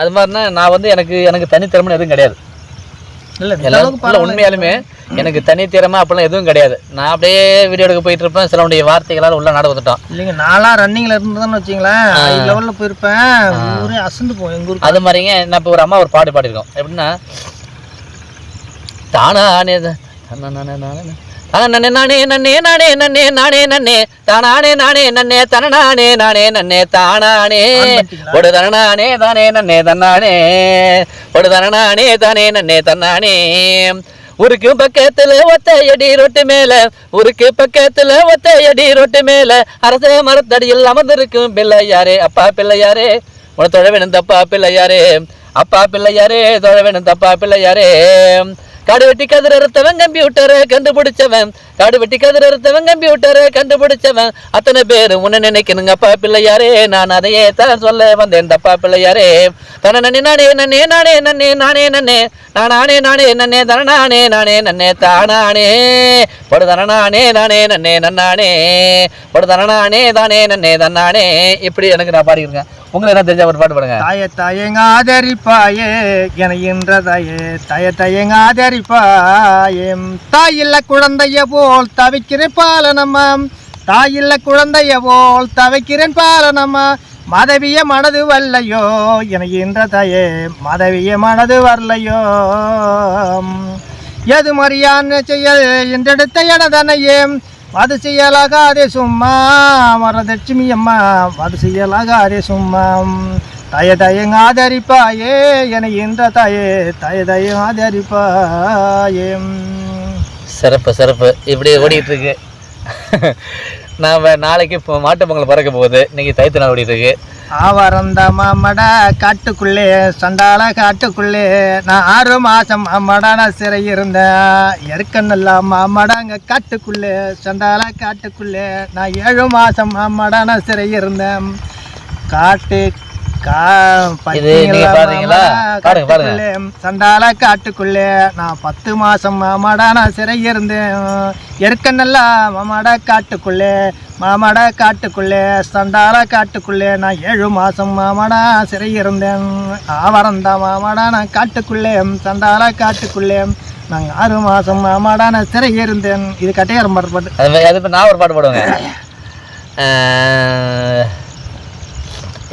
அது மாதிரினா நான் வந்து எனக்கு எனக்கு தனித்திறமை எதுவும் கிடையாது. இல்ல உண்மையாலுமே எனக்கு தனித்திறமை அப்படிலாம் எதுவும் கிடையாது. நான் அப்படியே வீடியோ எடுக்க போயிட்டு இருப்பேன் சிலருடைய வார்த்தைகளால் உள்ள நாட வந்துட்டோம். இல்லைங்க நான்லாம் ரன்னிங்ல இருந்ததுன்னு வச்சுங்களேன். லெவல்ல போயிருப்பேன். ஊரே அசந்து போகும் எங்க ஊருக்கு. அது மாதிரிங்க நான் இப்போ ஒரு அம்மா ஒரு பாட்டு பாடியிருக்கோம். எப்படின்னா தானானே தானே நானே நானே நன்னே நானே நன்னே நானே நன்னே தானானே நானே நன்னே தனநானே நானே நன்னே தானானே. ஒரு தனநானே தானே நன்னே தன்னானே. ஒரு தனநானே தானே நன்னே தன்னானே. ஊருக்கு பக்கத்துல ஒத்தையடி ரொட்டு மேல ஊருக்கு பக்கத்துல ஒத்தையடி ரொட்டு மேல அரச மரத்தடியில் அமர்ந்திருக்கும் பிள்ளையாரே அப்பா பிள்ளையாரே. உன தொழ வேணும் தப்பா பிள்ளையாரே. அப்பா பிள்ளையாரே தொழ வேணும் தப்பா பிள்ளையாரே. காடு வெட்டி கதிர அறுத்தவன் கம்ப்யூட்டரை கண்டுபிடிச்சவன். காடு வெட்டி கதிர அறுத்தவன் கம்ப்யூட்டரை கண்டுபிடிச்சவன். அத்தனை பேர் உன்னை நினைக்கணுங்க அப்பா பிள்ளையாரே. நான் அதையே தான் சொல்ல வந்தேன் தப்பா பிள்ளையாரே. தன நன்னே நானே நன்னே நானே நன்னே நானே நன்னே. நானே நானே நன்னே தனநானே நானே நன்னே தானானே படு தனநானே நானே நன்னே நன்னானே. படு தனநானே தானே நன்னே தன்னானே. இப்படி எனக்கு நான் பாடிக்கிறேன் உங்களுக்கு என்ன தெரிஞ்ச ஒரு பாட்டு பாடுங்க. தாய தயங்க ஆதரிப்பாயே என இன்ற தய தயங்க ஆதரிப்பாயே தாயில்ல குழந்தைய போல் தவிக்கிறேன் பாலனம்மா. தாயில்ல குழந்தைய போல் தவிக்கிறேன் பாலனம்மா. மதவிய மனது வல்லையோ என இன்ற தாயே மதவிய மனது வரலையோ. எது மரியான்னு செயல் என்றெடுத்த எனதனையே. அது செய்யலாகாதே சும்மா வரதட்சுமி அம்மா அது செய்யலாகாதே சும்மா. தய தயங்க ஆதரிப்பாயே என என்ற தாயே தய தயம் ஆதரிப்பாயே சிறப்பு சிறப்பு. இப்படியே ஓடிட்டு இருக்கு நாம் நாளைக்கு இப்போ மாட்டு பொங்கல் பறக்க போகுது. இன்னைக்கு தைத்து நாள் ஓடிட்டு இருக்கு ஆவரந்த மாமடா காட்டுக்குள்ளே சண்டால காட்டுக்குள்ளே. நான் ஆறு மாசம் மாமடான சிறை இருந்தேன். எருக்கண்ணல்ல மாமடாங்க காட்டுக்குள்ளே சண்டால காட்டுக்குள்ளே. நான் ஏழு மாசம் மாமடான சிறை இருந்தேன். காட்டு சண்டால காட்டுக்குள்ளே நான் பத்து மாசம் மாமாடா நான் சிறை இருந்தேன். எருக்கண்ணல்ல மாமாடா காட்டுக்குள்ளே. மாமாடா காட்டுக்குள்ளே சண்டால காட்டுக்குள்ளே நான் ஏழு மாசம் மாமாடா சிறை இருந்தேன் ஆவரந்தா மாமாடா நான் காட்டுக்குள்ளே சண்டால காட்டுக்குள்ளே நாங்கள் ஆறு மாசம் மாமாடா நான் சிறை இருந்தேன் இது கட்டையாரம் பாட்டு அது மாதிரி அது இப்போ நான் ஒரு பாட்டு பாடுவேங்க.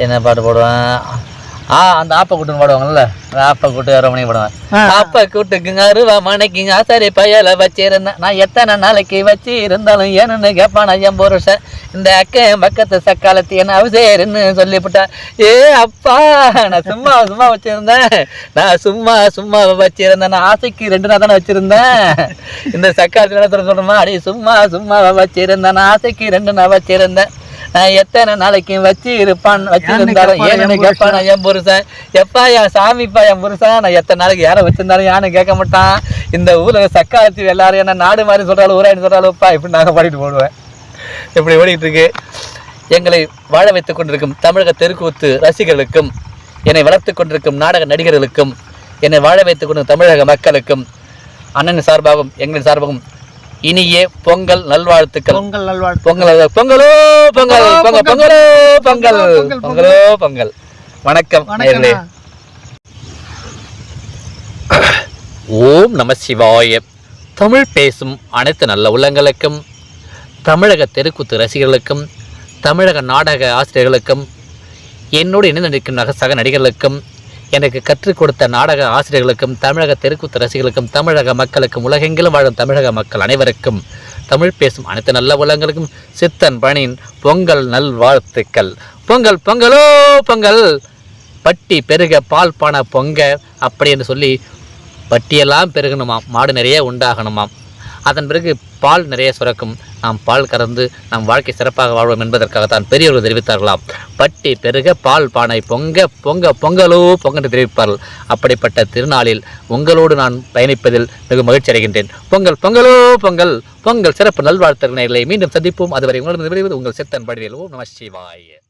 என்ன பாட்டு போடுவேன்? ஆ அந்த ஆப்ப கூட்டுன்னு பாடுவாங்கல்ல ஆப்ப கூட்டு பாடுவேன். ஆ. ஆப்ப கூட்டுக்குங்க அருவா மணிக்குங்க ஆசாரி பயல வச்சிருந்தேன். நான் எத்தனை நாளைக்கு வச்சு இருந்தாலும் ஏன்னு கேட்பான் என் புருஷன். இந்த அக்க பக்கத்து சக்காலத்து என்ன அவசேருன்னு சொல்லிவிட்டா. ஏ அப்பா நான் சும்மா சும்மா வச்சிருந்தேன். நான் சும்மா சும்மா வச்சிருந்தேன். நான் ஆசைக்கு ரெண்டு நாள் தானே வச்சிருந்தேன். இந்த சக்காலத்து என்ன அடி சும்மா சும்மா வச்சிருந்தேன். நான் ஆசைக்கு ரெண்டு நாள் வச்சிருந்தேன். எத்தனை நாளைக்கு வச்சு இருப்பான் வச்சிருந்தாலும் ஏன்னு கேட்பான் என் புருஷன்? எப்பா என் சாமிப்பா என் புருஷன்? நான் எத்தனை நாளைக்கு யாரை வச்சிருந்தாலும் யாரும் கேட்க மாட்டான். இந்த ஊர்ல சக்காலத்து எல்லாரும் என்ன நாடு மாதிரி சொல்றாலும் ஊராயின்னு சொல்றாலும்ப்பா இப்படி நாங்கள் பாடிட்டு போடுவேன். இப்படி ஓடிட்டு இருக்கு. எங்களை வாழ வைத்துக் கொண்டிருக்கும் தமிழக தெருக்கூத்து ரசிகர்களுக்கும் என்னை வளர்த்து கொண்டிருக்கும் நாடக நடிகர்களுக்கும் என்னை வாழ வைத்துக் கொண்டிருக்கும் தமிழக மக்களுக்கும் அண்ணன் சார்பாகவும் எங்களின் சார்பாகவும் இனிய பொங்கல் நல்வாழ்த்துக்கள். பொங்கல் நல்வாழ்த்து பொங்கல் பொங்கலோ பொங்கல் பொங்கல் பொங்கலோ பொங்கல். பொங்கலோ பொங்கல். வணக்கம் வணக்கம் ஓம் நம சிவாய. தமிழ் பேசும் அனைத்து நல்ல உள்ளங்களுக்கும் தமிழக தெருக்கூத்து ரசிகர்களுக்கும் தமிழக நாடக ஆசிரியர்களுக்கும் என்னோடு இணைந்து நிற்கும் நக சக நடிகர்களுக்கும் எனக்கு கற்றுக் கொடுத்த நாடக ஆசிரியர்களுக்கும் தமிழக தெருக்கூத்து ரசிகர்களுக்கும் தமிழக மக்களுக்கும் உலகெங்கிலும் வாழும் தமிழக மக்கள் அனைவருக்கும் தமிழ் பேசும் அனைத்து நல்ல உலகங்களுக்கும் சித்தன் பணியின் பொங்கல் நல்வாழ்த்துக்கள். பொங்கல் பொங்கலோ பொங்கல். பட்டி பெருக பால் பானை பொங்க அப்படி என்று சொல்லி பட்டியெல்லாம் பெருகணுமாம். மாடு நிறைய உண்டாகணுமாம். அதன் பிறகு பால் நிறைய சுரக்கும். நாம் பால் கறந்து நம் வாழ்க்கை சிறப்பாக வாழ்வோம் என்பதற்காகத்தான் பெரியவர்கள் தெரிவித்தார்களாம். பட்டி பெருக பால் பானை பொங்க பொங்க பொங்கலோ பொங்கன்று தெரிவிப்பார்கள். அப்படிப்பட்ட திருநாளில் உங்களோடு நான் பயணிப்பதில் மிக மகிழ்ச்சி அடைகின்றேன். பொங்கல் பொங்கலோ பொங்கல் பொங்கல் சிறப்பு நல்வாழ்த்துக்களை மீண்டும் சந்திப்போம். அதுவரை உங்களிடம் விரைவது உங்கள் சித்தன் படிவேல் ஓம் நம சிவாய.